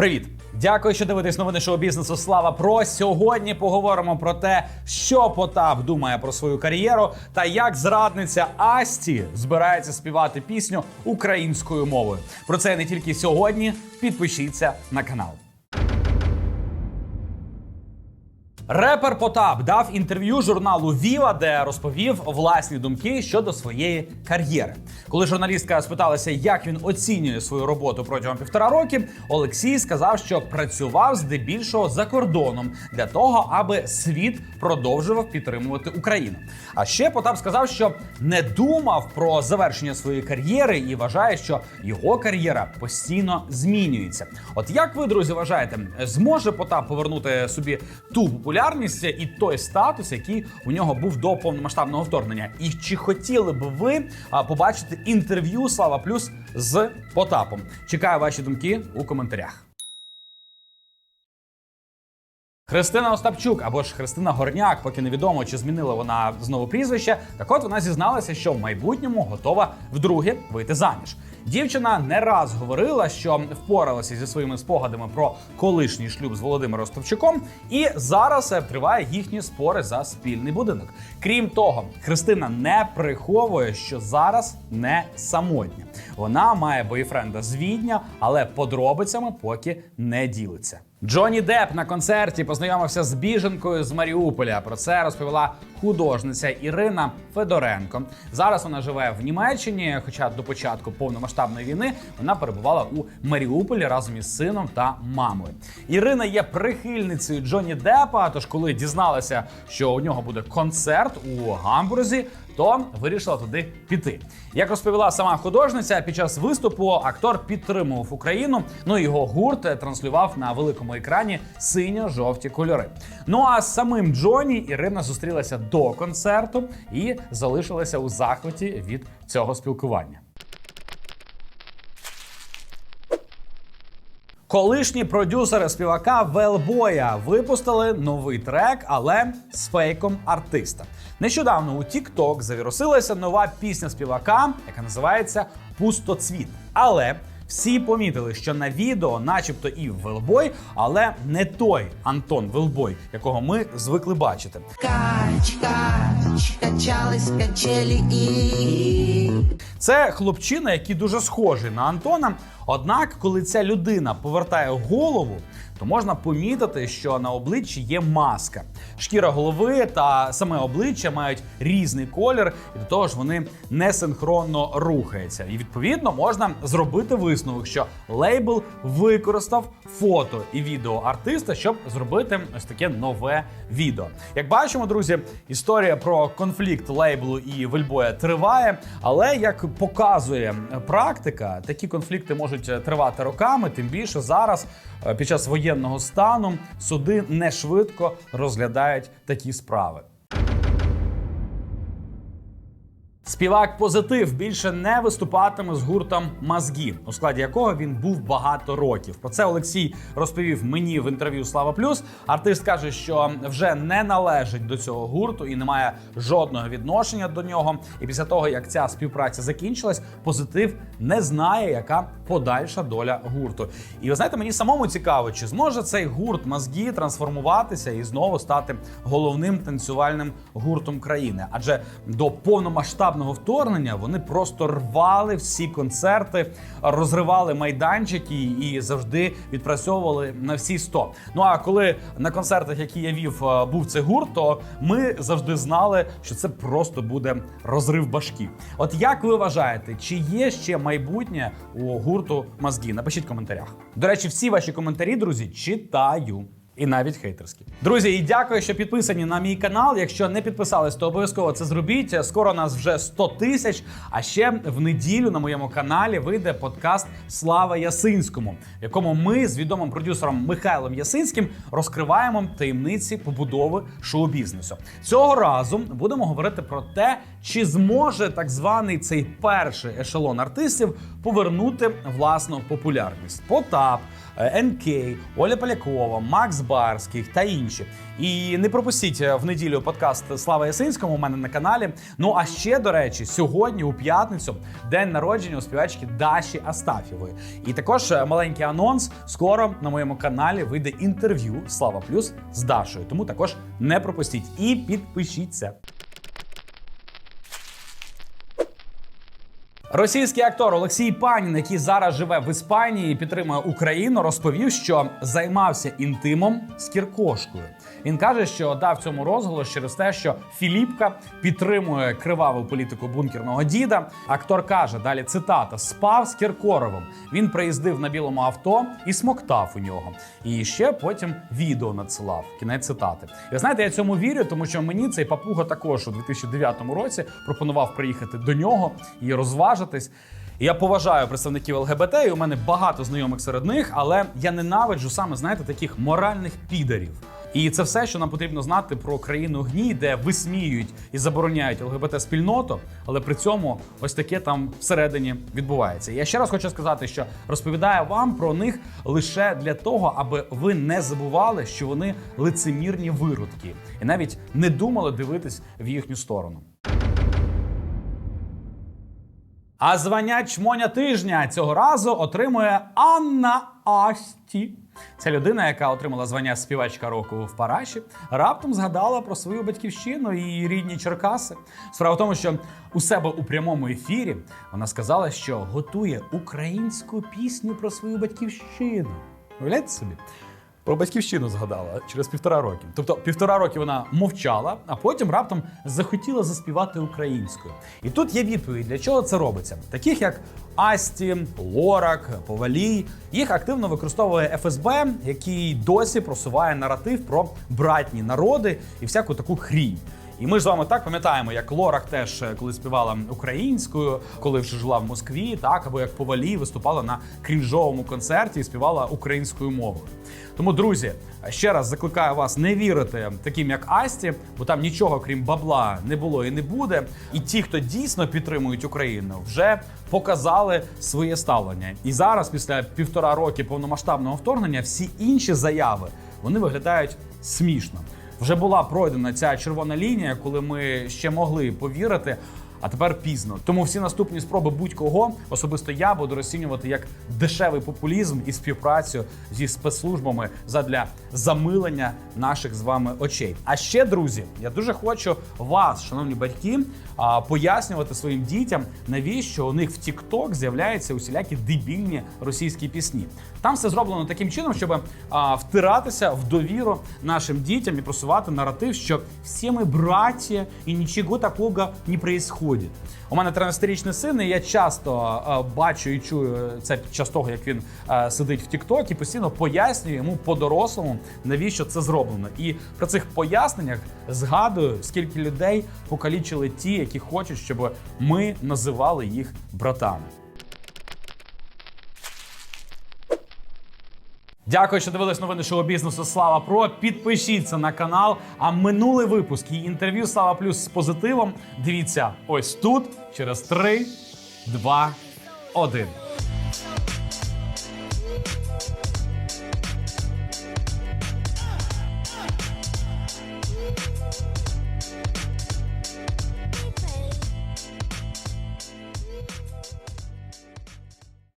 Привіт! Дякую, що дивитесь новини шоу бізнесу. Слава Про. Сьогодні поговоримо про те, що Потап думає про свою кар'єру та як зрадниця Асті збирається співати пісню українською мовою. Про це не тільки сьогодні. Підпишіться на канал. Репер Потап дав інтерв'ю журналу Віва, де розповів власні думки щодо своєї кар'єри. Коли журналістка спиталася, як він оцінює свою роботу протягом півтора роки, Олексій сказав, що працював здебільшого за кордоном для того, аби світ продовжував підтримувати Україну. А ще Потап сказав, що не думав про завершення своєї кар'єри і вважає, що його кар'єра постійно змінюється. От як ви, друзі, вважаєте, зможе Потап повернути собі ту популярність і той статус, який у нього був до повномасштабного вторгнення? І чи хотіли б ви побачити інтерв'ю Слава Плюс з Потапом? Чекаю ваші думки у коментарях. Христина Остапчук або ж Христина Горняк, поки невідомо, чи змінила вона знову прізвище. Так от вона зізналася, що в майбутньому готова вдруге вийти заміж. Дівчина не раз говорила, що впоралася зі своїми спогадами про колишній шлюб з Володимиром Ростовчуком, і зараз е, триває їхні спори за спільний будинок. Крім того, Христина не приховує, що зараз не самотня. Вона має бойфренда з Відня, але подробицями поки не ділиться. Джонні Депп на концерті познайомився з біженкою з Маріуполя. Про це розповіла художниця Ірина Федоренко. Зараз вона живе в Німеччині, хоча до початку повномасштабної війни вона перебувала у Маріуполі разом із сином та мамою. Ірина є прихильницею Джонні Деппа. Тож, коли дізналася, що у нього буде концерт у Гамбурзі, то вирішила туди піти. Як розповіла сама художниця, під час виступу актор підтримував Україну. Ну і його гурт транслював на великому екрані синьо-жовті кольори. Ну а з самим Джоні Ірина зустрілася до концерту і залишилася у захваті від цього спілкування. Колишні продюсери співака Велбоя випустили новий трек, але з фейком артиста. Нещодавно у TikTok завірусилася нова пісня співака, яка називається Пустоцвіт. Але всі помітили, що на відео, начебто, і Велбой, але не той Антон Велбой, якого ми звикли бачити. Кач, кач, качались качелі і Це хлопчина, який дуже схожий на Антона. Однак, коли ця людина повертає голову, то можна помітити, що на обличчі є маска. Шкіра голови та саме обличчя мають різний колір, і до того ж вони несинхронно рухаються. І відповідно можна зробити висновок, що лейбл використав фото і відео артиста, щоб зробити ось таке нове відео. Як бачимо, друзі, історія про конфлікт лейблу і Вельбоя триває, але як показує практика, такі конфлікти можуть тривати роками. Тим більше зараз, е, під час воєнного стану, суди не швидко розглядають такі справи. Співак позитив більше не виступатиме з гуртом Мазгі, у складі якого він був багато років. Про це Олексій розповів мені в інтерв'ю Слава Плюс. Артист каже, що вже не належить до цього гурту і не має жодного відношення до нього. І після того, як ця співпраця закінчилась, позитив не знає, яка подальша доля гурту. І ви знаєте, мені самому цікаво, чи зможе цей гурт Мазгі трансформуватися і знову стати головним танцювальним гуртом країни, адже до повномасштабного вторгнення вони просто рвали всі концерти, розривали майданчики і завжди відпрацьовували на всі 100. Ну а коли на концертах, які я вів, е, був цей гурт, то ми завжди знали, що це просто буде розрив башки. От як ви вважаєте, чи є ще майбутнє у гурту Мазгі? Напишіть в коментарях. До речі, всі ваші коментарі, друзі, читаю. І навіть хейтерські. Друзі, і дякую, що підписані на мій канал. Якщо не підписались, то обов'язково це зробіть. Скоро нас вже 100 тисяч. А ще в неділю на моєму каналі вийде подкаст Слава Ясинському, в якому ми з відомим продюсером Михайлом Ясинським розкриваємо таємниці побудови шоу-бізнесу. Цього разу будемо говорити про те, чи зможе так званий цей перший ешелон артистів повернути власну популярність. Потап. НК, Оля Полякова, Макс Барських та інші. І не пропустіть е, в неділю подкаст Слава Ясинському у мене на каналі. Ну а ще до речі, сьогодні у п'ятницю день народження у співачки Даші Астафєвої. І також е, маленький анонс. Скоро на моєму каналі вийде інтерв'ю Слава Плюс з Дашою. Тому також не пропустіть і підпишіться. Російський актор Олексій Панін, який зараз живе в Іспанії підтримує Україну, розповів, що займався інтимом з Кіркошкою. Він каже, що дав цьому розголос через те, що Філіпка підтримує криваву політику бункерного діда. Актор каже: далі цитата: спав з Кіркоровим. Він приїздив на білому авто і смоктав у нього. І ще потім відео надсилав. Кінець цитати. І знаєте, я цьому вірю, тому що мені цей папуга також у 2009 році пропонував приїхати до нього і розважитись. І Я поважаю представників ЛГБТ, і у мене багато знайомих серед них, але я ненавиджу саме, знаєте, таких моральних підарів. І це все, що нам потрібно знати про країну гній, де висміюють і забороняють ЛГБТ спільноту, але при цьому ось таке там всередині відбувається. Я ще раз хочу сказати, що розповідаю вам про них лише для того, аби ви не забували, що вони лицемірні виродки, і навіть не думали дивитись в їхню сторону. А звання чмоня тижня цього разу отримує Анна Асті. Ця людина, яка отримала звання співачка року в Параші, раптом згадала про свою батьківщину і рідні Черкаси. Справа в тому, що у себе у прямому ефірі вона сказала, що готує українську пісню про свою батьківщину. Уявляєте собі? Про батьківщину згадала через півтора роки. Тобто півтора роки вона мовчала, а потім раптом захотіла заспівати українською. І тут є відповідь, для чого це робиться. Таких як Асті, Лорак, Повалій, їх активно використовує ФСБ, який досі просуває наратив про братні народи і всяку таку хрінь. І ми ж з вами так пам'ятаємо, як Лорак теж е, коли співала українською, коли вже жила в Москві, так або як Повалі виступала на крінжовому концерті і співала українською мовою. Тому, друзі, ще раз закликаю вас не вірити таким, як Асті, бо там нічого крім бабла не було і не буде. І ті, хто дійсно підтримують Україну, вже показали своє ставлення. І зараз, після півтора роки повномасштабного вторгнення, всі інші заяви вони виглядають смішно. Вже була пройдена ця червона лінія, коли ми ще могли повірити. А тепер пізно. Тому всі наступні спроби будь-кого особисто я буду розцінювати як дешевий популізм і співпрацю зі спецслужбами задля замилення наших з вами очей. А ще, друзі, я дуже хочу вас, шановні батьки, пояснювати своїм дітям, навіщо у них в TikTok з'являються усілякі дебільні російські пісні. Там все зроблено таким чином, щоб втиратися в довіру нашим дітям і просувати наратив, що всі ми браття і нічого такого не происходить. У мене 13-річний син, і я часто е, бачу і чую це під час того, як він е, сидить в TikTok і постійно пояснюю йому по-дорослому, навіщо це зроблено. І при цих поясненнях згадую, скільки людей покалічили ті, які хочуть, щоб ми називали їх братами. Дякую, що дивились новини шоу бізнесу Слава Про. Підпишіться на канал. А минулий випуск і інтерв'ю Слава Плюс з позитивом. Дивіться ось тут через 3, 2, 1.